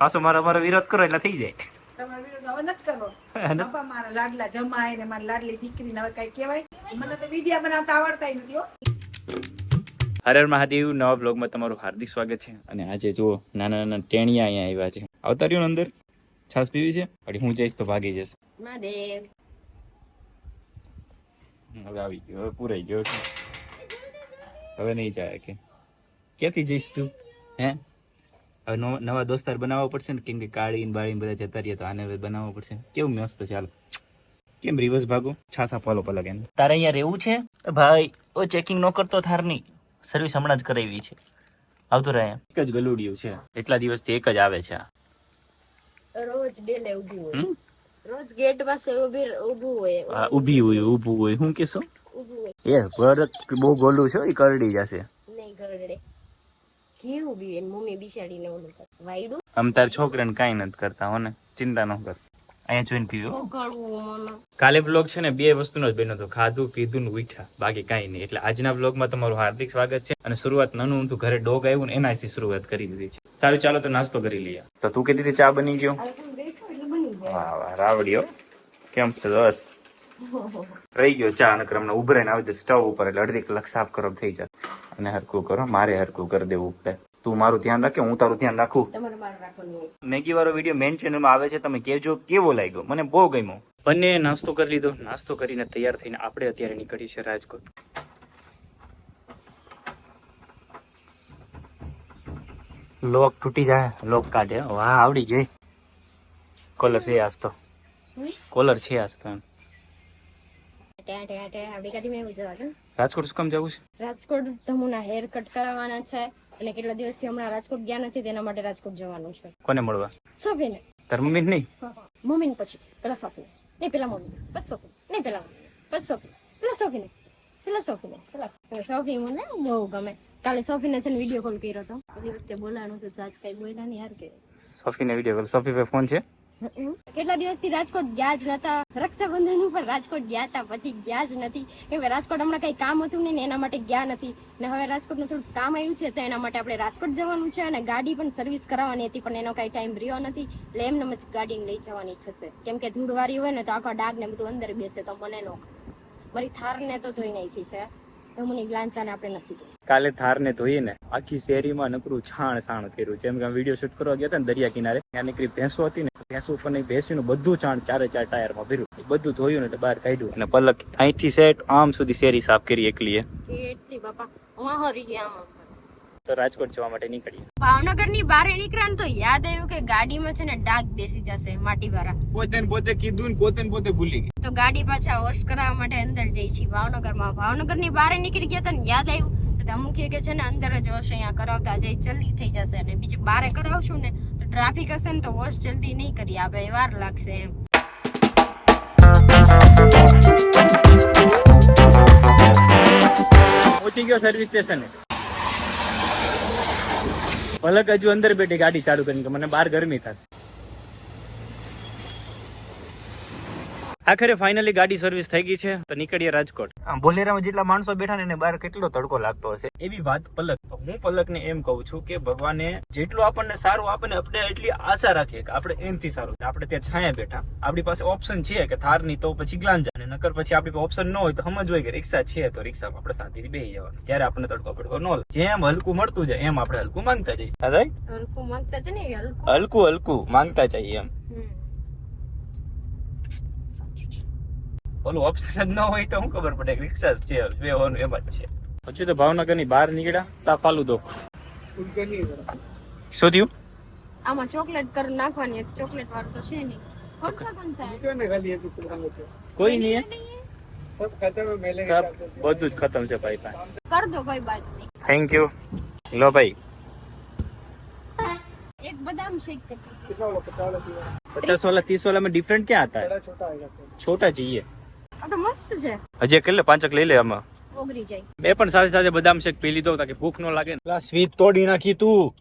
પાછો મારો મારો વિરોધ કરો એટલે થઈ જાય. તમારે વિરોધ હવે નથી કરવો. બાપા મારા લાડલા જમાય ને મારી લાડલી દીકરીને હવે કઈ કહેવાય. મને તો વિડિયા બનાવતા આવડતા નથી હો. હરર મહાદેવ નવા બ્લોગમાં તમારું હાર્દિક સ્વાગત છે. અને આજે જુઓ નાના નાના ટેણિયા અહીંયા આવ્યા છે. આવતા રહ્યો ને અંદર છાસ પીવી છે? અડી હું જઈશ તો ભાગી જશે હવે આવી ગયો હવે પૂરાઈ ગયો. હવે નહીં જાય કે. ક્યાંથી જઈશ તું? હે? હવે નવા નવા દોસ્તાર બનાવવા પડશે ને કેમ કે કાળી ને બધા જતા રહ્યા તો આને હવે બનાવવો પડશે. કેવું મસ્ત ચાલો. કેમ રિવર્સ ભાગો? છાસા ફોલો પર એને તારે અહીંયા રહેવું છે? ભાઈ ઓ ચેકિંગ નો કરતો થારની સર્વિસ હમણાં જ કરાવી છે. આવતો રહે એક જ ગલુડિયું છે. એટલા દિવસથી એક જ આવે છે રોજ ડેલે ઊભી હોય. રોજ ગેટ પાસે ઊભી ઊભું હોય. ઊભી હોય ઊભું હોય. હું કેસો ઊભું હોય. એ ભરત બહુ ગોલું છે એ કરડી જશે. નહીં ગરડે ઘી બી હોય ને મમ્મી બિસાડીને ઓલું કરે. વાયડું? આમ તાર છોકરાને કાંઈ નથી કરતા હો ને ચિંતા ન કર. અહીંયા જોઈને પીવો કાલે બ્લોગ છે ને બે વસ્તુનો જ બન્યો હતો. ખાધું પીધું ને ઉઠ્યા. બાકી કાંઈ નહીં. એટલે આજના બ્લોગમાં તમારું હાર્દિક સ્વાગત છે. અને શરૂઆત નાનું ઊંધું ઘરે ડોગ આવ્યું ને એનાથી શરૂઆત કરી દીધી છે. સારું ચાલો તો નાસ્તો કરી લઈએ. તો તું કીધી હતી ચા બની ગયો? બેઠો એટલે બની જાય વાહ વાહ રાવડીઓ કેમ છે બસ? રહી ગયો ચા અને ક્રમને ઉભરાઈને આવી દે સ્ટવ ઉપર એટલે અડધી કલાક સાફ કરો થઈ જાય. અને હરકું કરો મારે હરકું કરી દેવું પડે તું મારું ધ્યાન રાખે હું તારું ધ્યાન રાખું. તમારે મારે રાખવાનું હોય. મેગી વાળો વીડિયો મેન ચેનલમાં આવે છે તમે કેજો કેવો લાગ્યો? મને બહુ ગમ્યો. બંને નાસ્તો કરી લીધો. નાસ્તો કરીને તૈયાર થઈને આપણે અત્યારે નીકળી છે રાજકોટ. લોક તૂટી જાય લોક કાઢે. વાહ આવડી ગઈ. કોલર છે આજ તો. કોલર છે આજ તો એમ ત્યાં ત્યાં ત્યાં આપણી ગાડીમાં એવું જવા છે રાજકોટ શું કામ જવું છે? રાજકોટ ધમુના હેર કટ કરાવવાના છે અને કેટલા દિવસથી હમણાં રાજકોટ ગયા નથી તેના માટે રાજકોટ જવાનું છે. કોને મળવા? સોફીને તાર મમ્મી નહીં? મમ્મીને પછી. પેલા સોફીને નહીં પેલા મમ્મી પછી સોફી નહીં પેલા મમ્મી પછી સોફી પેલા સોફીને પેલા સોફીને પેલા સોફી મને બહુ ગમે. કાલે સોફીને છે ને વીડિયો કોલ કર્યો હતો. બધી વખતે બોલાવાનું હતું તો આજ કઈ બોલ્યા નહીં યાર કે. સોફીને વીડિયો કોલ સોફી ભાઈ ફોન છે. કેટલા દિવસથી રાજકોટ ગયા જ નતા. રક્ષાબંધન ઉપર રાજકોટ ગયા હતા પછી ગયા જ નથી. કેમ કે રાજકોટ હમણાં કઈ કામ હતું નહીં ને એના માટે ગયા નથી. ને હવે રાજકોટનું થોડું કામ આવ્યું છે તો એના માટે આપણે રાજકોટ જવાનું છે અને ગાડી પણ સર્વિસ કરાવવાની હતી, પણ એનો કઈ ટાઈમ રહ્યો નથી. એટલે એમને જ ગાડીને લઈ જવાની થશે. કેમ કે ધૂળવારી હોય ને તો આખા ડાગ ને બધું અંદર બેસે તો મને નો મારી મારી થારને તો ધોઈ નાખી છે. ધમુની ગ્લાન્સાને આપણે નથી ધોઈ. કાલે થારને ધોઈને આખી શેરીમાં નકરું છાણ છાણ કર્યું જેમ કે વીડિયો શૂટ કરવા ગયા હતા ને દરિયા કિનારે ત્યાં નીકળી ભેંસો હતી ને ભેંસો ઉપરની ભેંસીનું બધું છાણ ચારે ચાર ટાયરમાં ભર્યું બધું ધોયું ને એટલે બહાર કાઢ્યું અને પલક અહીંથી સેટ આમ સુધી શેરી સાફ કરી એકલીએ એટલી બાપા હરી ગયા આમાં. તો રાજકોટ જવા માટે નીકળીએ. ભાવનગરની બારે નીકળ્યા તો યાદ આવ્યું કે ગાડીમાં છે ને ડાગ બેસી જશે માટી વાળા પોતે પોતે કીધું ને પોતે પોતે ભૂલી ગઈ. તો ગાડી પાછા વોશ કરાવવા માટે અંદર જઈ છીએ ભાવનગરમાં. ભાવનગરની બારે નીકળી ગયા તો યાદ આવ્યું. તો ધમુ કે છે ને અંદર જ વોશ અહીંયા કરાવતા જઈ જલ્દી થઈ જશે. અને બીજી બારે કરાવશું ને તો ટ્રાફિક હશે ને તો વોશ જલ્દી નહીં કરી આપે વાર લાગશે એમ. પહોંચી ગયો સર્વિસ સ્ટેશન પલક હજુ અંદર બેઠી ગાડી ચાલુ કરીને મને બહાર ગરમી થશે. આખરે ફાઇનલી ગાડી સર્વિસ થઈ ગઈ છે. તો નીકળીએ રાજકોટ. બોલેરામાં જેટલા માણસો બેઠા ને એને બહાર કેટલો તડકો લાગતો હશે? એવી વાત પલક. તો હું પલકને એમ કહું છું કે ભગવાને જેટલું આપણને સારું આપણને આપણે એટલી આશા રાખીએ કે આપણે એનથી સારું. આપણે ત્યાં છાયા બેઠા. આપણી પાસે ઓપ્શન છે કે થારની તો પછી ગ્લાંજા. અને નકર પછી આપણી પાસે ઓપ્શન ન હોય તો સમજ હોય કે રિક્ષા છે તો રિક્ષામાં આપણે શાંતિથી બેસી જવાનું. ત્યારે આપણને તડકો પડકો ન જેમ હલકું મળતું જાય એમ આપણે હલકું માંગતા જઈએ. રાઈટ? હલકું માંગતા જઈએ હલકું? હલકું હલકું. માંગતા જઈએ એમ હમ. સાચું છે. ઓલું ઓપ્શન જ ન હોય તો હું ખબર પડે રિક્ષા જ છે. બે હોવાનું એમ જ છે. પછી તો ભાવનગરની બહાર નીકળ્યા તા ફાલુદો શું થયું? આમાં ચોકલેટ કર નાખવાની હતી. ચોકલેટ વાળું તો છે નહીં. કોઈ નહીં બધું જ ખતમ છે ભાઈ ભાઈ. થેન્ક યુ લો ભાઈ. એક બદામ શેક કેટલા વાળા 50 વાળા 30 વાળા में આ તો મસ્ત છે. હજી કેટલે પાંચક લઈ લે આમાં. ઓગરી જાય. મેં પણ સાથે સાથે બદામ શેક પી લીધો તાકે ભૂખ ન લાગે. પેલા સ્વીટ તોડી નાખી તું.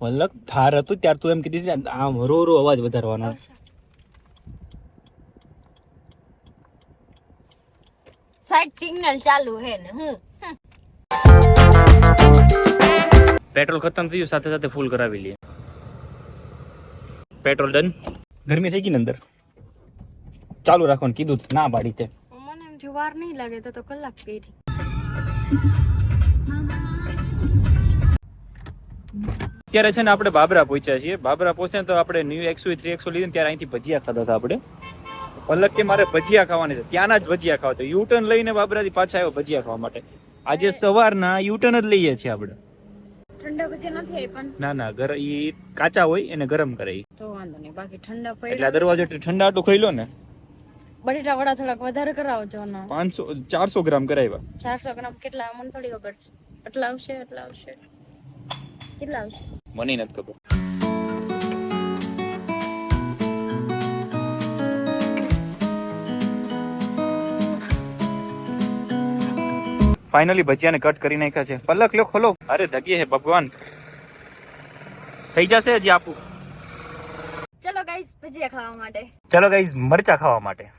મતલબ ધાર હતું ત્યાર તું એમ કીધી ને, આમ રો રો અવાજ વધારવાનો. સાઈડ સિગ્નલ ચાલુ હે ને હું. પેટ્રોલ ખતમ થયું સાથે સાથે ફૂલ કરાવી લઈએ. Petrol done. ગરમી થઈ ગઈ ને અંદર? ચાલુ રાખવાનું કીધું ના પાડી તે. મને એમ જુવાર નહીં લાગે તો તો કલાક પહેરી. અત્યારે છે ને આપણે બાબરા પહોંચ્યા છીએ. બાબરા પહોંચ્યા તો આપણે ન્યુ એક્સો થ્રી એક્સો લીધી ત્યારે અહીંથી ભજીયા ખાધા હતા આપણે. પલક કે મારે ભજીયા ખાવાની છે. ત્યાંના જ ભજીયા ખાવા તો યુટર્ન લઈને લઈને બાબરાથી પાછા આવ્યો ભજીયા ખાવા માટે. આજે સવારના યુટર્ન જ લઈએ છીએ આપણે. ઠંડા પછી નથી પણ. ના ના ગર ઈ કાચા હોય એને ગરમ કરે તો વાંધો નહીં. બાકી ઠંડા એટલે દરવાજો ઠંડા આટલું ખાઈ લો ને. બટેટા વડા થોડાક વધારે કરાવજો ને પાંચસો ચારસો ગ્રામ કરાવ્યા. ચારસો ગ્રામ કેટલા? મને થોડી ખબર છે. એટલા આવશે એટલા આવશે. કેટલા આવશે? મને નથી ખબર. ફાઇનલી ભજીયાને કટ કરી નાખ્યા છે. પલક લ્યો ખોલો. અરે ધગી હે ભગવાન. થઈ જશે હજી આપું. ચલો ગાઈસ ભજીયા ખાવા માટે. ચલો ગાઈઝ મરચા ખાવા માટે.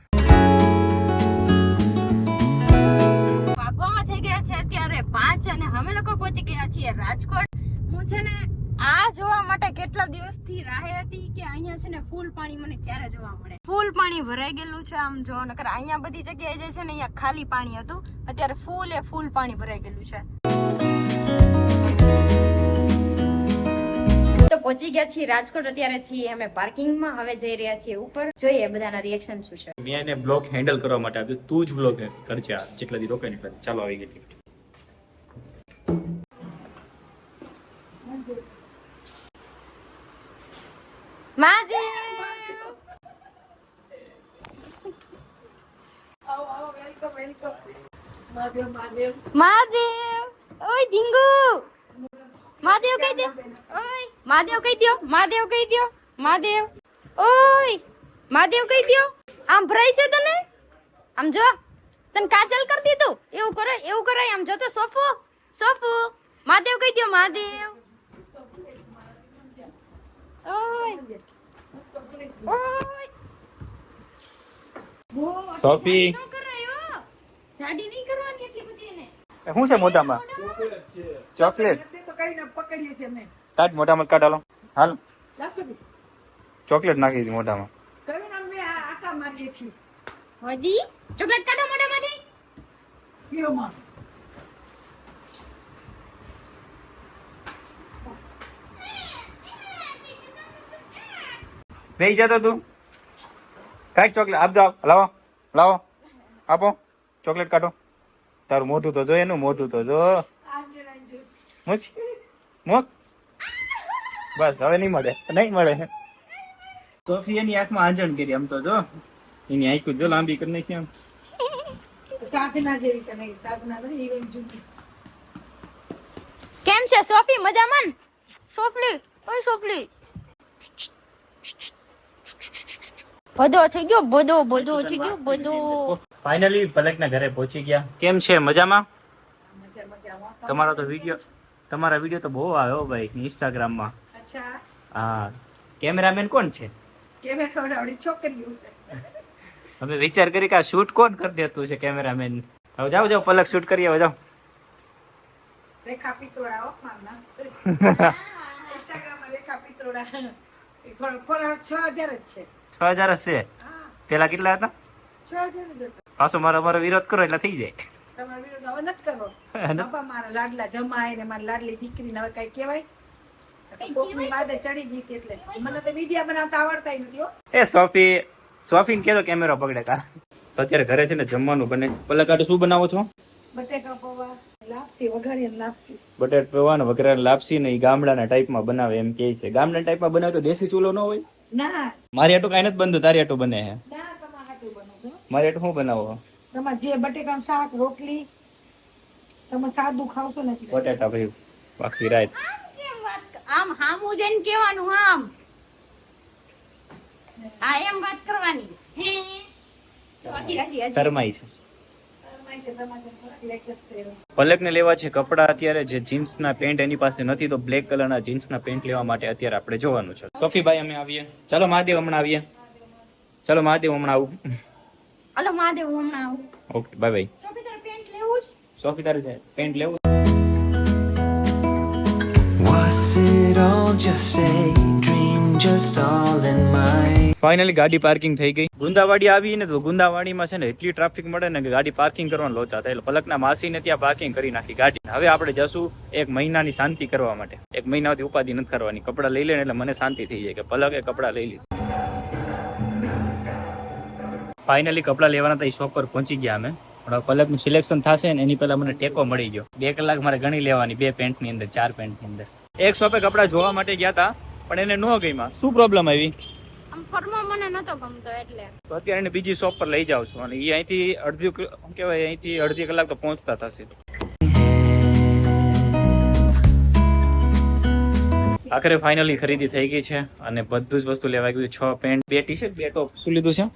થઈ ગયા છે અત્યારે પાંચ અને અમે લોકો પહોંચી ગયા છીએ રાજકોટ. હું છે ને આ જોવા માટે કેટલા દિવસથી રાહે હતી કે અહીંયા છે ને ફૂલ પાણી મને ક્યારે જોવા મળે? ફૂલ પાણી ભરાઈ ગયેલું છે આમ જો, નકર અહીંયા બધી જગ્યાએ જે છે ને અહીંયા ખાલી પાણી હતું, અત્યારે ફૂલ એ ફૂલ પાણી ભરાઈ ગયેલું છે. તો પહોંચી ગયા છીએ રાજકોટ. અત્યારે છીએ અમે પાર્કિંગમાં. હવે જઈ રહ્યા છીએ ઉપર. જોઈએ બધાના રિએક્શન શું છે. મેં એને બ્લોક હેન્ડલ કરવા માટે આપ્યું. તું જ બ્લોક કરજે જેટલા દી રોકાય એટલા ચાલો આવી ગઈ મહાદેવ આવો આવો વેલકમ વેલકમ મહાદેવ મહાદેવ ઓય ઢીંગુ મહાદેવ કહી દે. ઓય મહાદેવ કહી દ્યો મહાદેવ કહી દ્યો મહાદેવ ઓય મહાદેવ કહી દ્યો. આમ ભરાય છે તને? આમ જો તને કાજલ કરી દીધું એવું કરે એવું કરાય. આમ જો તો સોફો સોફો. મહાદેવ કહી દ્યો મહાદેવ ઓય ઓય. સોફી. જાડી નહીં કરવાની એટલી બધી એને. શું છે મોઢામાં? ચોકલેટ. તે તો કઈ ના પકડીએ છે મેં તાજ મોઢામાં કાઢાલો હાલ. લાસો ચોકલેટ નાખી દીધી મોઢામાં. કયું નામ મેં આ આટા મારીએ છીએ. વધી ચોકલેટ કાઢો મોઢામાંથી. પીઓમાં બેહી જતો તું કાંઈક ચોકલેટ. આપજો આપ. લાવો. લાવો. આપો. ચોકલેટ કાઢો. તારું મોઢું તો જો એનું મોઢું તો જો. આંજણા મૂક. બસ હવે નહીં મળે. નહીં મળે. સોફી એની આંખમાં આંજણ કરી આમ તો જો. એની આંખ જો લાંબી કરી નાખી આમ. સાધના જેવી કરી નાખી સાધના હિરોઈન જુદી કેમ છે સોફી? મજામાં? સોફલી ઓય સોફલી બધો થઈ ગયો બધો બધો થઈ ગયો બધો. ફાઇનલી પલકના ઘરે પહોંચી ગયા. કેમ છે મજામાં? મજામાં. તમારો તો વીડિયો તમારા વીડિયો તો બહુ આવ્યો ભાઈ ઇન્સ્ટાગ્રામમાં અચ્છા. હા. કેમેરામેન કોણ છે? કેમેરા વાળી છોકરીઓ. અમે વિચાર કરી કે આ શૂટ કોણ કરી દેતું છે કેમેરામેન? હવે જાઓ જાઓ પલક શૂટ કરીએ હવે જાઓ. રેખા પિત્રોડા ઓ મારું ઇન્સ્ટાગ્રામ માં રેખા પિત્રોડા ફોલોઅર છ હજાર જ છે. 6000 જ છે? પેલા કેટલા હતા? 6000 જ હતા. પાછો મારો મારો વિરોધ કરો એટલે થઈ જાય. તમારો વિરોધ હવે નથી કરવો. બાપા મારા લાડલા જમાય ને મારી લાડલી દીકરીને હવે કઈ કહેવાય? કોકની ચડી ગઈ એટલે. મને તો બનાવતા આવડતા નથી હો. એ સોફી સોફીને કહેતો કેમેરો પકડે કા તો અત્યારે ઘરે છે ને જમવાનું બને છે. શું બનાવો છો? બટેકા પૌવા લાપસી વઘારી લાપસી. બટેટ પૌવા ને વગેરે લાપસી ને ગામડાના ટાઈપમાં બનાવે એમ કે છે. ગામડા ટાઈપમાં બનાવે તો દેશી ચૂલો ન હોય? ના. મારી આટું કાંઈ નથી બનતું તારી આટું બને છે ના તમારે હાટું મારી આટું શું બનાવો? તમારે જે બટેકા શાક રોટલી તમે સાદું ખાવશો ને બટેટા ભાઈ બાકી રાત આમ હામું જઈને કેવાનું આમ આ એમ વાત કરવાની. હે? હાજી, હાજી, હાજી. શરમાઈ છે. પલકને લેવા છે કપડા અત્યારે જે જીન્સના પેન્ટ એની પાસે નથી તો બ્લેક કલરના જીન્સના પેન્ટ લેવા માટે અત્યારે આપણે જોવાનું છે. સોફીભાઈ અમે આવીએ. ચાલો મહાદેવ હમણાં આવીએ. ચાલો મહાદેવ હમણાં આવું. હાલો મહાદેવ હું હમણાં આવું. ઓકે બાય બાય સોફી તારે પેન્ટ લેવું જ? સોફી તારે પેન્ટ લેવું? ફાઇનલી ગાડી પાર્કિંગ થઈ ગઈ. ગુંદાવાડી આવી ને તો ગુંદાવાડીમાં છે ને એટલી ટ્રાફિક મળે ને કે ગાડી પાર્કિંગ કરવાનું લોચા થાય. એટલે પલકના માસીને ત્યાં પાર્કિંગ કરી નાખી ગાડી હવે આપણે જશું એક મહિનાની શાંતિ કરવા માટે. એક મહિનાથી ઉપાધિ નથી કરવાની. કપડાં લઈ લે એટલે મને શાંતિ થઈ જાય કે પલકે કપડાં લઈ લીધા. ફાઇનલી કપડાં લેવાના હતા એ શોપ પર પહોંચી ગયા અમે. પણ પલકનું સિલેક્શન થશે ને એની પહેલા મને ટેકો મળી ગયો. બે કલાક મારે ગણી લેવાની બે પેન્ટની અંદર ચાર પેન્ટની અંદર. એક શોપે કપડાં જોવા માટે ગયા હતા પણ એને ન ગઈમાં શું પ્રોબ્લેમ આવી? મને નતો ગમતો એટલે. તો અત્યારે એને બીજી શોપ પર લઈ જાઉં છું. અને એ અહીંથી અડધી શું કહેવાય અહીંથી અડધી કલાક તો પહોંચતા થશે. આખરે ફાઇનલી ખરીદી થઈ ગઈ છે અને બધું જ વસ્તુ લેવા ગયું. છ પેન્ટ બે ટી શર્ટ બે ટોપ શું લીધું છે?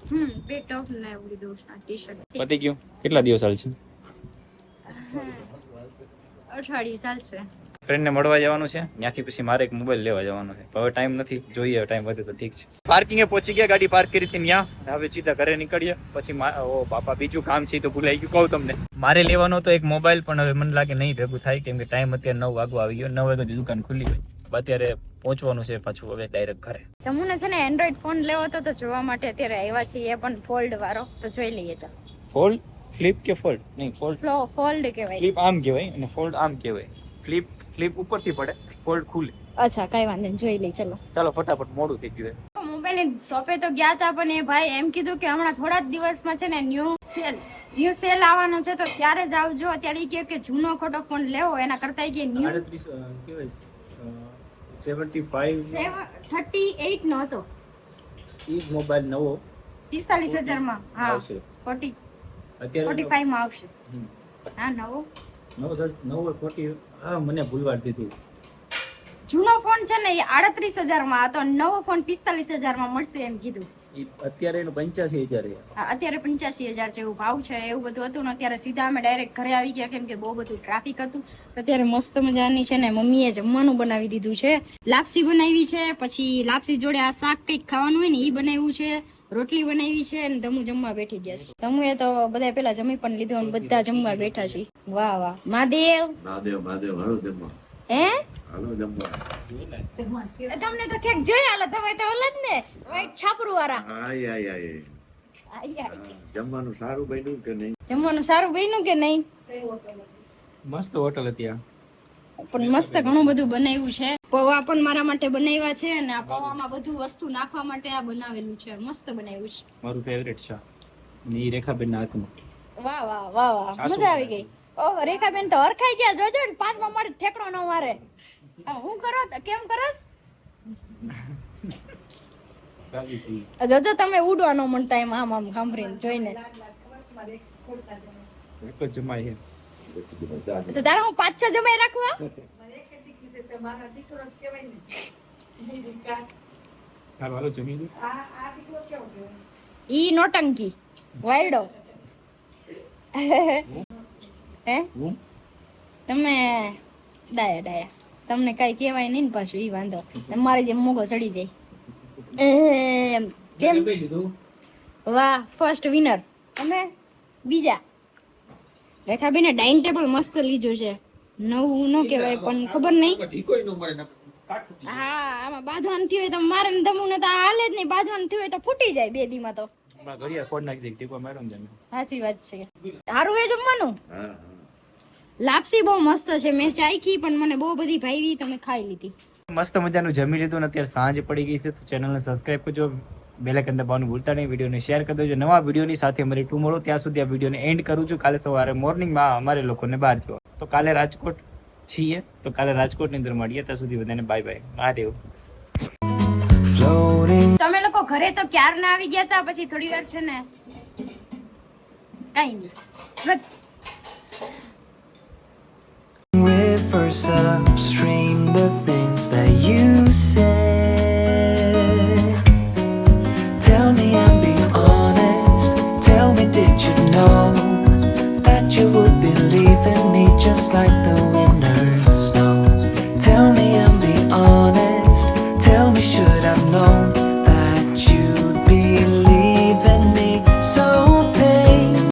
બે ટોપ ને લીધું છે ટી શર્ટ પતી ગયું. કેટલા દિવસ ચાલશે અઠવાડિયું ચાલશે. ફ્રેન્ડને મળવા જવાનું છે. ત્યાંથી પછી મારે એક મોબાઈલ લેવા જવાનો છે. હવે ટાઈમ નથી. જોઈએ ટાઈમ વધે તો ઠીક છે. પાર્કિંગે પહોંચી ગયા ગાડી પાર્ક કરી હતી ત્યાં. હવે સીધા ઘરે નીકળીએ. પછી ઓ બાપા બીજું કામ છે તો ભૂલાઈ ગયું. કહું તમને. મારે લેવાનો તો એક મોબાઈલ પણ હવે મને લાગે નહીં ભેગું થાય કેમ કે ટાઈમ અત્યારે નવ વાગવા આવી ગયો. નવ વાગે દુકાન ખુલ્લી હોય. અત્યારે પહોંચવાનું છે પાછું હવે ડાયરેક્ટ ઘરે. તમને છે ને એન્ડ્રોઈડ ફોન લેવો હતો તો જોવા માટે અત્યારે આવ્યા છે એ પણ ફોલ્ડ વાળો. તો જોઈ લઈએ ચાલ. ફોલ્ડ ફ્લિપ કે ફોલ્ડ નહીં ફોલ્ડ ફ્લો ફોલ્ડ કહેવાય. ફ્લિપ આમ કહેવાય અને ફોલ્ડ આમ કહેવાય. ફ્લિપ ફ્લિપ ઉપરથી પડે ફોલ્ડ ખુલે. અચ્છા કઈ વાંધો નહીં જોઈ લઈ ચલો. ચાલો ફટાફટ મોડું થઈ ગયું મોબાઈલ શોપે તો ગયા હતા પણ એ ભાઈ એમ કીધું કે હમણાં થોડા જ દિવસમાં છે ને ન્યુ સેલ ન્યુ સેલ આવવાનો છે તો ત્યારે જ આવજો. અત્યારે કે જૂનો ખોટો ફોન લેવો એના કરતા કે ન્યુ આડત્રીસ કેવાય સેવન્ટી ફાઈવ થર્ટી એઇટ નો હતો. ઈ જ મોબાઈલ નવો. પિસ્તાલીસ હજારમાં હા. આવશે. ફોર્ટી અત્યારે ફોર્ટી ફાઈવમાં આવશે. હા નવો. નવો નવો ફોર્ટી હા મને ભૂલવાડ દીધું. જૂનો ફોન છે ને એ આડત્રીસ હજારમાં હતો નવો ફોન પિસ્તાલીસ હજારમાં મળશે એમ કીધું. અત્યારે એનો પંચ્યાસી હજાર અત્યારે પંચ્યાસી હજાર જેવું ભાવ છે એવું બધું હતું ને અત્યારે સીધા અમે ડાયરેક્ટ ઘરે આવી ગયા કેમ કે બહુ બધું ટ્રાફિક હતું. તો અત્યારે મસ્ત મજાની છે ને મમ્મીએ જમવાનું બનાવી દીધું છે. લાપસી બનાવી છે પછી લાપસી જોડે આ શાક કંઈક ખાવાનું હોય ને એ બનાવ્યું છે. રોટલી બનાવી છે અને તમુ જમવા બેઠી ગયા છે. તમુએ તો બધા પેલા જમી પણ લીધો અને બધા જમવા બેઠા છે વાહ વાહ. મહાદેવ. મહાદેવ મહાદેવ હાલો જમવા હે? હાલો જમવા. તમને તો ઠેક જોઈ હાલો તમે તો ઓલા જ ને. વ્હાઈટ છાપરું વાળા આય આય આય. આઈ, આઈ. જમવાનું સારું બન્યું કે નહીં? જમવાનું સારું બન્યું કે નહીં? મસ્ત હોટલ હતી આ. પણ મસ્ત ઘણું બધું બનાવ્યું છે. પૌવા પણ મારા માટે બનાવ્યા છે અને આ પૌવામાં બધું વસ્તુ નાખવા માટે આ બનાવેલું છે. મસ્ત બનાવ્યું છે. મારું ફેવરેટ છે. ને રેખાબેન ના હાથમાં. વાહ વાહ વાહ વાહ. મજા આવી ગઈ. ઓહ રેખાબેન તો હરખાઈ ગયા. જોજો પાંચમા માળે ઠેકડો ન મારે હું કરો? કેમ કરસ? જોજો તમે ઉડવા ન મળતા એમ આમ આમ સાંભળીને જોઈને. એક જ જમાય છે. તો તારે હું પાંચ છ જમાઈ રાખવા. હાલો જમી આ આ દીકરો કેવો ઈ નોટંકી વાયડો. હે? તમે ડાયા ડાયા. તમને કઈ કહેવાય નહીં ને પાછું એ વાંધો. તમારે જેમ મોગો ચડી જાય. કેમ? વાહ ફર્સ્ટ વિનર તમે? બીજા? રેખાબેને ડાઇનિંગ ટેબલ મસ્ત લીધું છે. નવું ન કહેવાય પણ ખબર નહીં. હા આમાં બાંધવાનું થયું હોય તો મારે ને ધમુને તો આ હાલે જ નહીં. બાંધવાનું થયું હોય તો ફૂટી જાય બે દીમાં તો. ઘડિયાળ ફોડ નાખી દે ટીપા મારો ને સાચી વાત છે. સારું એ જમવાનું? હા. લાપસી બહુ મસ્ત છે. મેં ચાખી પણ મને બહુ બધી ભાઈવી તમે ખાઈ લીધી. મસ્ત મજાનું જમી લીધું ને અત્યારે સાંજ પડી ગઈ છે. તો ચેનલને સબસ્ક્રાઇબ કરજો. બેલેકન દબાવવાનું ભૂલતા નહીં. વિડીયોને શેર કરી દેજો. નવા વિડીયોની સાથે અમારી ટુ મળો. ત્યાં સુધી આ વિડીયોને એન્ડ કરું છું. કાલે સવારે મોર્નિંગમાં અમારે લોકોને બહાર જવા તો કાલે રાજકોટ છીએ. તો કાલે રાજકોટની અંદર મળીએ. ત્યાં સુધી બધાને બાય બાય મહાદેવ. તમે લોકો ઘરે તો ક્યાર ના આવી ગયા હતા? પછી થોડી વાર છે ને. કઈ નહીં. Rivers upstream the things that you said. Tell me and be honest. Tell me, did you know that you would be leaving me just like the